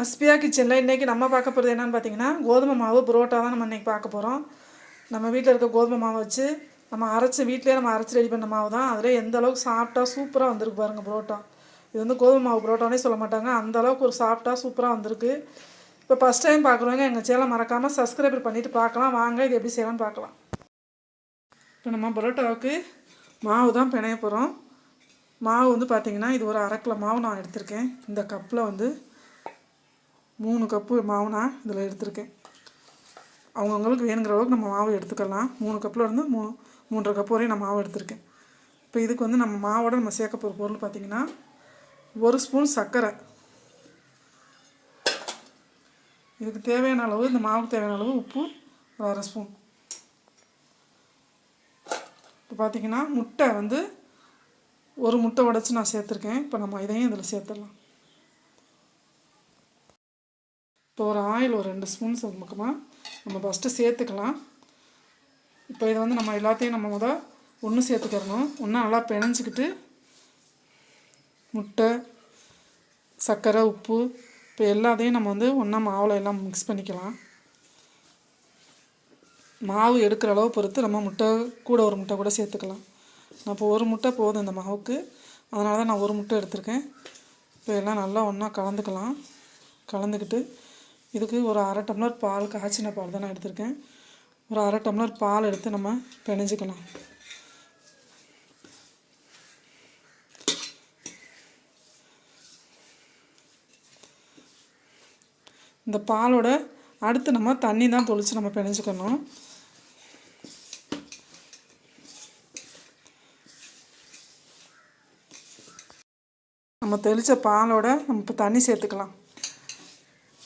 அஸ்பியா கிச்சனில் இன்றைக்கி நம்ம பார்க்க போகிறது என்னென்னு பார்த்தீங்கன்னா கோதுமை மாவு புரோட்டா தான் நம்ம இன்றைக்கி பார்க்க போகிறோம் நம்ம வீட்டில் இருக்க கோதுமை மாவை வச்சு நம்ம அரைச்சி வீட்டிலே நம்ம அரைச்சி ரெடி பண்ண மாவு தான். அதில் எந்த அளவுக்கு சாப்பிட்டா சூப்பராக வந்திருக்கு பாருங்கள் புரோட்டா. இது வந்து கோதுமை மாவு புரோட்டானே சொல்ல மாட்டாங்க. அந்த அளவுக்கு ஒரு சாப்பிட்டா சூப்பராக வந்திருக்கு. இப்போ ஃபஸ்ட் டைம் பார்க்குறவங்க எங்கள் சேனலை மறக்காமல் சப்ஸ்கிரைப் பண்ணிவிட்டு பார்க்கலாம். வாங்க இது எப்படி செய்யலாம்னு பார்க்கலாம். இப்போ நம்ம பரோட்டாவுக்கு மாவு தான் பிணைய போகிறோம் மாவு வந்து பார்த்திங்கன்னா இது ஒரு அரை கிலோ மாவு நான் எடுத்திருக்கேன். இந்த கப்பில் வந்து மூணு கப்பு மாவு நான் இதில் எடுத்திருக்கேன். அவங்கவுங்களுக்கு வேணுங்கிற அளவுக்கு நம்ம மாவு எடுத்துக்கலாம். மூணு கப்பில் இருந்து மூ மூன்றரை கப்பு வரையும் நான் மாவு எடுத்திருக்கேன். இப்போ இதுக்கு வந்து நம்ம மாவோட நம்ம சேர்க்க போகிற பொருள் பார்த்திங்கன்னா ஒரு ஸ்பூன் சர்க்கரை. இதுக்கு தேவையான அளவு இந்த மாவுக்கு தேவையான அளவு உப்பு ஒரு அரை ஸ்பூன் இப்போ பார்த்திங்கன்னா முட்டை வந்து ஒரு முட்டை உடச்சி நான் சேர்த்துருக்கேன். இப்போ நம்ம இதையும் இதில் சேர்த்துடலாம். இப்போ ஒரு ஆயில் ஒரு ரெண்டு ஸ்பூன் பக்கமாக நம்ம ஃபஸ்ட்டு சேர்த்துக்கலாம். இப்போ இதை வந்து நம்ம எல்லாத்தையும் நம்ம முத ஒன்று சேர்த்துக்கிறணும். ஒன்றா நல்லா பிணைஞ்சிக்கிட்டு முட்டை சர்க்கரை உப்பு இப்போ எல்லாத்தையும் நம்ம வந்து ஒன்றா மாவில் எல்லாம் மிக்ஸ் பண்ணிக்கலாம். மாவு எடுக்கிற அளவு பொறுத்து நம்ம முட்டை கூட ஒரு முட்டை கூட சேர்த்துக்கலாம். நான் இப்போ ஒரு முட்டை போதும் இந்த மாவுக்கு. அதனால தான் நான் ஒரு முட்டை எடுத்திருக்கேன். இப்போ எல்லாம் நல்லா ஒன்றா கலந்துக்கலாம். கலந்துக்கிட்டு இதுக்கு ஒரு அரை டம்ளர் பால் காய்ச்சின பால் தான் நான் எடுத்திருக்கேன். ஒரு அரை டம்ளர் பால் எடுத்து நம்ம பிணைஞ்சிக்கலாம். இந்த பாலோட அடுத்து நம்ம தண்ணி தான் தொளித்து நம்ம பிணைஞ்சிக்கணும். நம்ம தெளித்த பாலோட நம்ம இப்போ தண்ணி சேர்த்துக்கலாம்.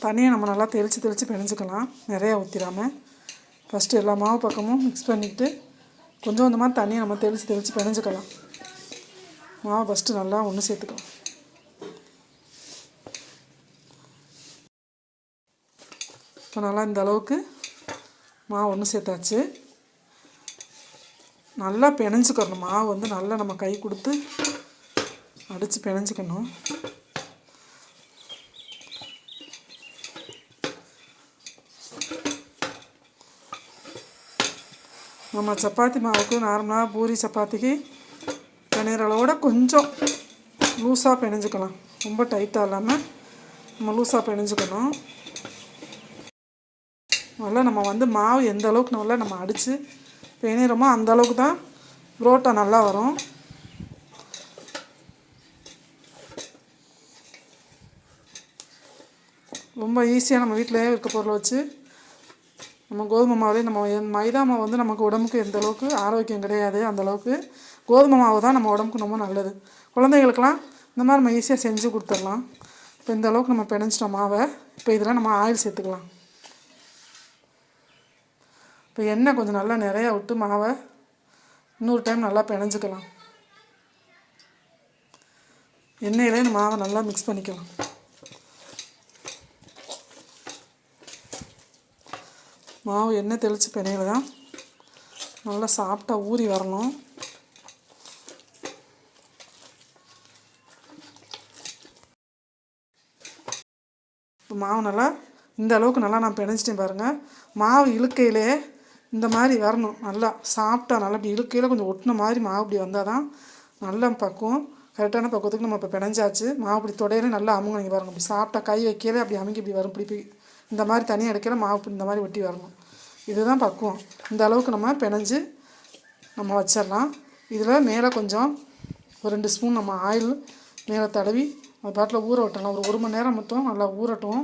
தண்ணியை நம்ம நல்லா தெளித்து தெளித்து பிணைஞ்சிக்கலாம். நிறையா ஊற்றிடாமல் ஃபஸ்ட்டு எல்லா மாவு பக்கமும் மிக்ஸ் பண்ணிவிட்டு கொஞ்சம் கொஞ்சமாக தண்ணியை நம்ம தெளித்து தெளித்து பிணைஞ்சிக்கலாம். மாவு ஃபஸ்ட்டு நல்லா ஒன்று சேர்த்துக்கலாம். இப்போ நல்லா இந்த அளவுக்கு மாவு ஒன்று சேர்த்தாச்சு. நல்லா பிணைஞ்சிக்கணும். மாவு வந்து நல்லா நம்ம கை கொடுத்து அடித்து பிணைஞ்சிக்கணும். நம்ம சப்பாத்தி மாவுக்கு நார்மலாக பூரி சப்பாத்திக்கு பிணையிற அளவோட கொஞ்சம் லூஸாக பிணைஞ்சிக்கலாம் ரொம்ப டைட்டாக இல்லாமல் நம்ம லூஸாக பிணைஞ்சிக்கணும் நல்லா நம்ம வந்து மாவு எந்த அளவுக்கு நல்லா நம்ம அடித்து பிணையிறோமோ அந்த அளவுக்கு தான் புரோட்டா நல்லா வரும். ரொம்ப ஈஸியாக நம்ம வீட்டிலே இருக்க பொருளை வச்சு நம்ம கோதுமை மாவுலேயே நம்ம என் மைதா மாவு வந்து நமக்கு உடம்புக்கு எந்த அளவுக்கு ஆரோக்கியம் கிடையாது அந்த அளவுக்கு கோதுமை மாவு தான் நம்ம உடம்புக்கு ரொம்ப நல்லது. குழந்தைகளுக்கெல்லாம் இந்த மாதிரி நம்ம ஈஸியாக செஞ்சு கொடுத்துடலாம். இப்போ இந்த அளவுக்கு நம்ம பிணைஞ்சிட்டோம் மாவை. இப்போ இதில் நம்ம ஆயில் சேர்த்துக்கலாம். இப்போ எண்ணெய் கொஞ்சம் நல்லா நிறையா விட்டு மாவை இன்னொரு டைம் நல்லா பிணைஞ்சிக்கலாம். எண்ணெயிலே இந்த மாவை நல்லா மிக்ஸ் பண்ணிக்கலாம். மாவு எண்ணெய் தெளித்து பிணையில தான் நல்லா சாப்பிட்டா ஊறி வரணும். இப்போ மாவு நல்லா இந்த அளவுக்கு நல்லா நான் பிணைச்சிட்டேன் பாருங்கள் மாவு இழுக்கையிலே இந்த மாதிரி வரணும். நல்லா சாப்பிட்டா நல்லா இப்படி இழுக்கையில் கொஞ்சம் ஒட்டின மாதிரி மாவு இப்படி வந்தால் தான் நல்லா பக்குவம். கரெக்டான பக்குவத்துக்கு நம்ம இப்போ பிணைஞ்சாச்சு மாவு இப்படி தொடையில நல்லா அமுங்க நீங்கள் பாருங்கள் இப்படி சாப்பிட்டா கை வைக்கல அப்படி அமுங்கி இப்படி வரும். இப்படி இந்த மாதிரி தனியாக அடைக்கிற மாவு இந்த மாதிரி ஒட்டி வரணும். இதுதான் பக்குவம். இந்த அளவுக்கு நம்ம பிணைஞ்சு நம்ம வச்சிடலாம். இதில் மேலே கொஞ்சம் ஒரு ரெண்டு ஸ்பூன் நம்ம ஆயில் மேலே தடவி அது பாட்டில் ஊற விட்டலாம் ஒரு ஒரு மணி நேரம் மட்டும் நல்லா ஊறட்டும்.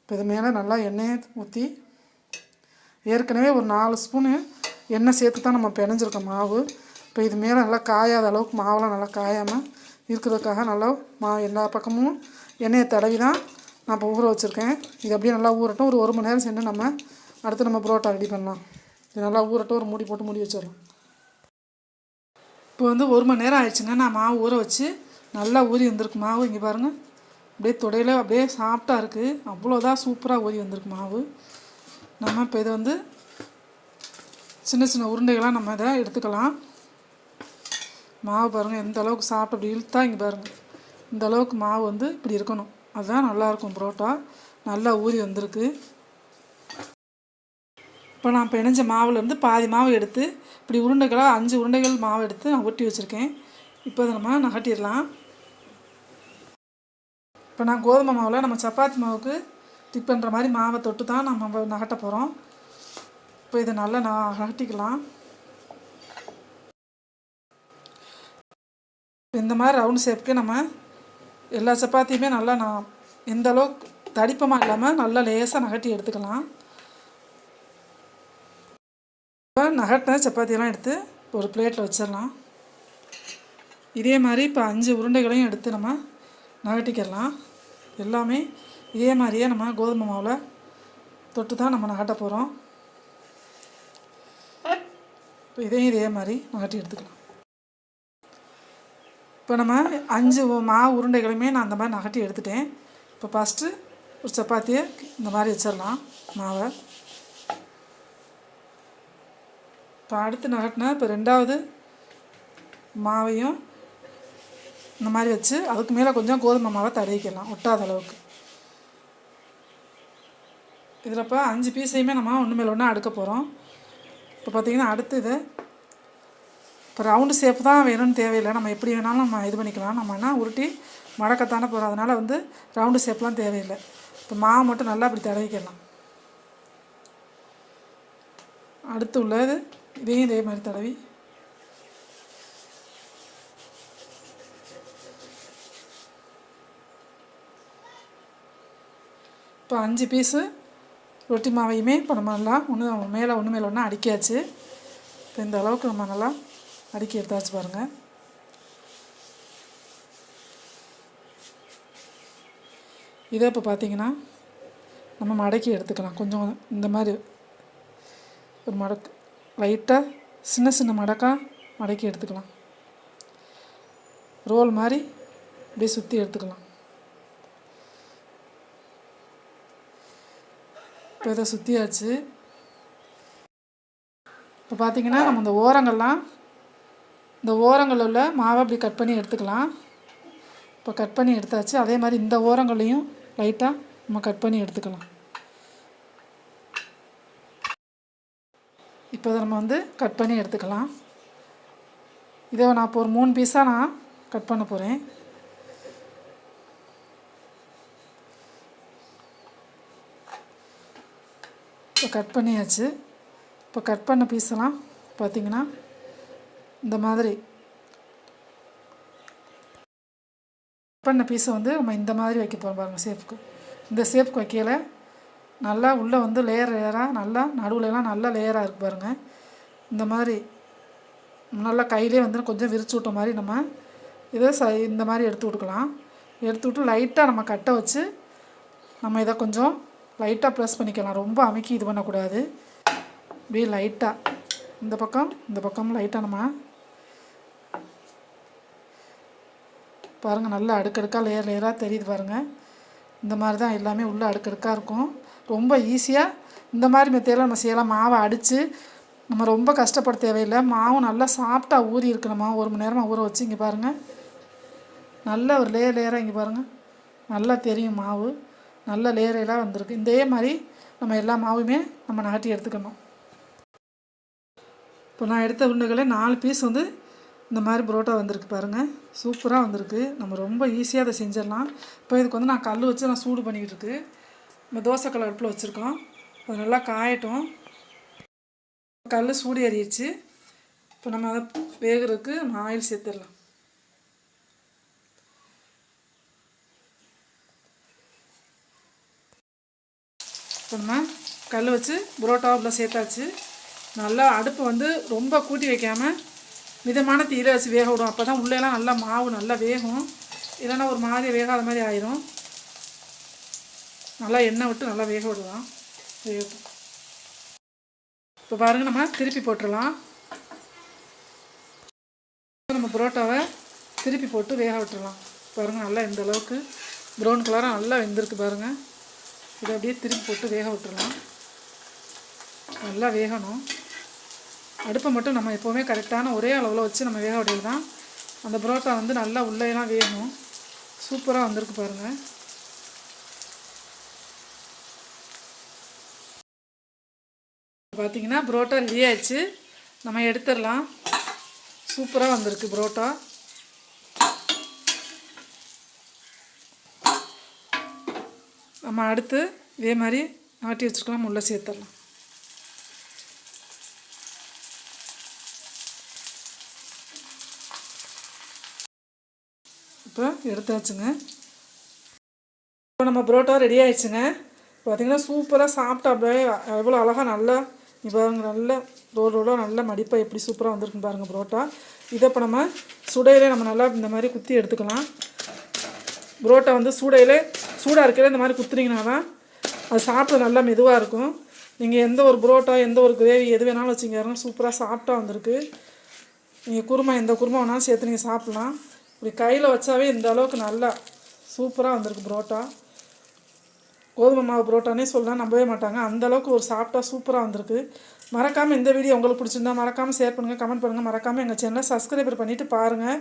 இப்போ இது மேலே நல்லா எண்ணெயை ஊற்றி ஏற்கனவே ஒரு நாலு ஸ்பூனு எண்ணெய் சேர்த்து தான் நம்ம பிணைஞ்சிருக்கோம் மாவு. இப்போ இது மேலே நல்லா காயாத அளவுக்கு மாவெல்லாம் நல்லா காயாமல் இருக்கிறதுக்காக நல்லா மா எல்லா பக்கமும் எண்ணெயை தடவி தான் நான் இப்போ ஊற வச்சுருக்கேன். இது அப்படியே நல்லா ஊறட்டும். ஒரு ஒரு மணி நேரம் சென்று நம்ம அடுத்து நம்ம புரோட்டா ரெடி பண்ணலாம். இது நல்லா ஊறட்டும். ஒரு மூடி போட்டு மூடி வச்சிடலாம். இப்போ வந்து ஒரு மணி நேரம் ஆயிடுச்சுங்க. நான் மாவு ஊற வச்சு நல்லா ஊறி வந்திருக்கு மாவு. இங்கே பாருங்கள் அப்படியே தொடையில் அப்படியே சாஃப்டாக இருக்குது அவ்வளோதான் சூப்பராக ஊறி வந்திருக்கு மாவு. நம்ம இப்போ இதை வந்து சின்ன சின்ன உருண்டைகளாக நம்ம இதை எடுத்துக்கலாம். மாவு பாருங்கள் எந்த அளவுக்கு சாப்பிட்டு அப்படி இழுத்தா இங்கே பாருங்கள் இந்த அளவுக்கு மாவு வந்து இப்படி இருக்கணும். அதுதான் நல்லாயிருக்கும் புரோட்டா. நல்லா ஊறி வந்திருக்கு. இப்போ நான் பிணைஞ்ச மாவுலேருந்து பாதி மாவு எடுத்து இப்படி உருண்டைகளாக அஞ்சு உருண்டைகள் மாவு எடுத்து நான் ஒட்டி வச்சுருக்கேன். இப்போ அதை நம்ம நகட்டிடலாம். இப்போ நான் கோதுமை மாவில் நம்ம சப்பாத்தி மாவுக்கு டிப் பண்ணுற மாதிரி மாவை தொட்டு தான் நம்ம நகட்ட போகிறோம் இப்போ இதை நல்லா நான் நகட்டிக்கலாம். இந்த மாதிரி ரவுண்ட் ஷேப்புக்கு நம்ம எல்லா சப்பாத்தியுமே நல்லா நான் எந்த அளவுக்கு தடிப்பமாக இல்லாமல் நல்லா லேசாக நகட்டி எடுத்துக்கலாம். இப்போ நகட்டின சப்பாத்தியெல்லாம் எடுத்து ஒரு பிளேட்டில் வச்சிடலாம். இதே மாதிரி இப்போ அஞ்சு உருண்டைகளையும் எடுத்து நம்ம நகட்டிக்கிடலாம் எல்லாமே இதே மாதிரியே நம்ம கோதுமை மாவில் தொட்டு தான் நம்ம நகட்ட போகிறோம் இப்போ இதையும் இதே மாதிரி நகட்டி எடுத்துக்கலாம். இப்போ நம்ம அஞ்சு மாவு உருண்டைகளையுமே நான் அந்த மாதிரி நகட்டி எடுத்துட்டேன். இப்போ ஃபஸ்ட்டு ஒரு சப்பாத்தியை இந்த மாதிரி வச்சிடலாம் மாவை. இப்போ அடுத்து நகட்டினா இப்போ ரெண்டாவது மாவையும் இந்த மாதிரி வச்சு அதுக்கு மேலே கொஞ்சம் கோதுமை மாவை தடவிக்கலாம் ஒட்டாத அளவுக்கு. இதில் இப்போ அஞ்சு பீஸையுமே நம்ம ஒன்று மேலே ஒன்று அடுக்க போகிறோம் இப்போ பார்த்திங்கன்னா அடுத்து இதை இப்போ ரவுண்டு ஷேப் தான் வேணும்னு தேவையில்லை. நம்ம எப்படி வேணாலும் நம்ம இது பண்ணிக்கலாம். நம்ம என்ன உருட்டி மடக்கத்தானே போகிறோம் அதனால் வந்து ரவுண்டு ஷேப்லாம் தேவையில்லை. இப்போ மாவு மட்டும் நல்லா அப்படி தடவிக்கலாம். அடுத்து உள்ளது இதையும் இதே மாதிரி தடவி. இப்போ அஞ்சு பீஸு ரொட்டி மாவையுமே இப்போ நம்ம நல்லா ஒன்று மேலே ஒன்று மேலே ஒன்று அடிக்காச்சு இப்போ இந்த அளவுக்கு நம்ம நல்லா அடுக்கி எடுத்தாச்சு பாருங்கள் இதை இப்போ பார்த்தீங்கன்னா நம்ம மடக்கி எடுத்துக்கலாம். கொஞ்சம் இந்த மாதிரி ஒரு மடக்கு லைட்டாக சின்ன சின்ன மடக்காக மடக்கி எடுத்துக்கலாம். ரோல் மாதிரி அப்படியே சுற்றி எடுத்துக்கலாம். இப்போ இதை சுற்றியாச்சு இப்போ பார்த்தீங்கன்னா நம்ம இந்த ஓரங்கள்லாம் இந்த ஓரங்களில் உள்ள மாவை அப்படி கட் பண்ணி எடுத்துக்கலாம். இப்போ கட் பண்ணி எடுத்தாச்சு. அதே மாதிரி இந்த ஓரங்களையும் லைட்டாக நம்ம கட் பண்ணி எடுத்துக்கலாம். இப்போ இதை நம்ம வந்து கட் பண்ணி எடுத்துக்கலாம். இதை நான் இப்போ ஒரு மூணு பீஸாக நான் கட் பண்ண போகிறேன் இப்போ கட் பண்ணியாச்சு. இப்போ கட் பண்ண பீஸெல்லாம் பார்த்திங்கன்னா இந்த மாதிரி. பண்ண பீஸை வந்து நம்ம இந்த மாதிரி வைக்க போகிறோம் பாருங்கள் சேஃப்க்கு இந்த சேஃப்க்கு வைக்கையில் நல்லா உள்ளே வந்து லேயர் லேயராக நல்லா நடுவுலலாம் நல்லா லேயராக இருக்குது பாருங்கள் இந்த மாதிரி நல்லா கையிலே வந்து கொஞ்சம் விரிச்சு விட்ட மாதிரி நம்ம இதை ச இந்த மாதிரி எடுத்து கொடுக்கலாம் எடுத்து விட்டு லைட்டாக நம்ம கட்டை வச்சு நம்ம இதை கொஞ்சம் லைட்டாக ப்ரெஸ் பண்ணிக்கலாம். ரொம்ப அமைக்கி இது பண்ணக்கூடாது. அப்படியே லைட்டாக இந்த பக்கம் இந்த பக்கம் லைட்டாக நம்ம பாருங்கள் நல்லா அடுக்கடுக்காக லேயர் லேயராக தெரியுது பாருங்கள் இந்த மாதிரி தான் எல்லாமே உள்ளே அடுக்கடுக்காக இருக்கும். ரொம்ப ஈஸியாக இந்த மாதிரி மெத்தையெல்லாம் நம்ம செய்யலாம். மாவை அடித்து நம்ம ரொம்ப கஷ்டப்பட தேவையில்லை. மாவு நல்லா சாப்பிட்டா ஊறி இருக்கணுமா? ஒரு மணி நேரமாக ஊற வச்சு இங்கே பாருங்கள் நல்ல ஒரு லேயர் லேயராக இங்கே பாருங்கள் நல்லா தெரியும் மாவு. நல்ல லேயர் வந்திருக்கு. இதே மாதிரி நம்ம எல்லா மாவுமே நம்ம நகட்டி எடுத்துக்கணும். இப்போ நான் எடுத்த உருண்டைகளே நாலு பீஸ் வந்து இந்த மாதிரி புரோட்டா வந்திருக்கு பாருங்கள் சூப்பராக வந்திருக்கு. நம்ம ரொம்ப ஈஸியாக அதை செஞ்சிடலாம். இப்போ இதுக்கு வந்து நான் கல் வச்சு நான் சூடு பண்ணிக்கிட்டு இருக்கு. நம்ம தோசை கல் அடுப்பில் வச்சுருக்கோம். அது நல்லா காயட்டும். கல் சூடு ஏறிடுச்சு. இப்போ நம்ம அதை வேகிறதுக்கு நம்ம ஆயில் சேர்த்துடலாம். இப்போ நம்ம கல் வச்சு புரோட்டா உள்ள சேர்த்தாச்சு. நல்லா அடுப்பு வந்து ரொம்ப கூட்டி வைக்காமல் மிதமான தீயில வச்சு வேக விடும். அப்போ தான் உள்ளேலாம் நல்லா மாவு நல்லா வேகும். இல்லைன்னா ஒரு மாதிரி வேகாத மாதிரி ஆயிரும். நல்லா எண்ணெய் விட்டு நல்லா வேக விடலாம். வேகட்டும் இப்போ பாருங்கள் நம்ம திருப்பி போட்டுடலாம். நம்ம புரோட்டாவை திருப்பி போட்டு வேக விட்டுடலாம். பாருங்கள் நல்லா இந்த அளவுக்கு ப்ரௌன் கலராக நல்லா வெந்திருக்கு பாருங்கள் இதை அப்படியே திருப்பி போட்டு வேக விட்டுறலாம் நல்லா வேகணும். அடுப்பை மட்டும் நம்ம எப்போவுமே கரெக்டான ஒரே அளவில் வச்சு நம்ம வேக விடையில்தான் அந்த புரோட்டா வந்து நல்லா உள்ளேலாம் வேகணும். சூப்பராக வந்திருக்கு பாருங்கள் பார்த்தீங்கன்னா புரோட்டா ரெடி ஆயிடுச்சு. நம்ம எடுத்துடலாம். சூப்பராக வந்திருக்கு புரோட்டா. நம்ம அடுத்து இதே மாதிரி நாட்டி வச்சுருக்கலாம். உள்ளே சேர்த்துடலாம். எடுத்தாச்சுங்க இப்போ நம்ம புரோட்டா ரெடி ஆயிடுச்சுங்க. பார்த்தீங்கன்னா சூப்பராக சாப்பிட்டா அப்படியே எவ்வளோ அழகாக நல்லா இப்போ நல்ல ரோடு ரோடாக நல்ல மடிப்பாக எப்படி சூப்பராக வந்திருக்குன்னு பாருங்கள் புரோட்டா. இதை இப்போ நம்ம சுடையிலே நம்ம நல்லா இந்த மாதிரி குத்தி எடுத்துக்கலாம். புரோட்டா வந்து சூடையிலே சூடாக இருக்கையில இந்த மாதிரி குத்துனீங்கன்னா தான் அது சாப்பிட நல்லா மெதுவாக இருக்கும். நீங்கள் எந்த ஒரு புரோட்டா எந்த ஒரு கிரேவி எது வேணாலும் வச்சுங்க. சூப்பராக சாப்பிட்டா வந்திருக்கு. நீங்கள் குருமா எந்த குருமா வேணாலும் சேர்த்து நீங்கள் சாப்பிட்லாம். இப்படி கையில் வச்சாவே இந்த அளவுக்கு நல்லா சூப்பராக வந்திருக்கு புரோட்டா. கோதுமை மாவு புரோட்டானே சொல்லலாம் நம்பவே மாட்டாங்க. அந்த அளவுக்கு ஒரு சாப்பிட்டா சூப்பராக வந்திருக்கு. மறக்காமல் இந்த வீடியோ உங்களுக்கு பிடிச்சிருந்தா மறக்காமல் ஷேர் பண்ணுங்கள் கமெண்ட் பண்ணுங்கள் மறக்காமல் எங்கள் சேனலை சப்ஸ்கிரைபர் பண்ணிவிட்டு பாருங்கள்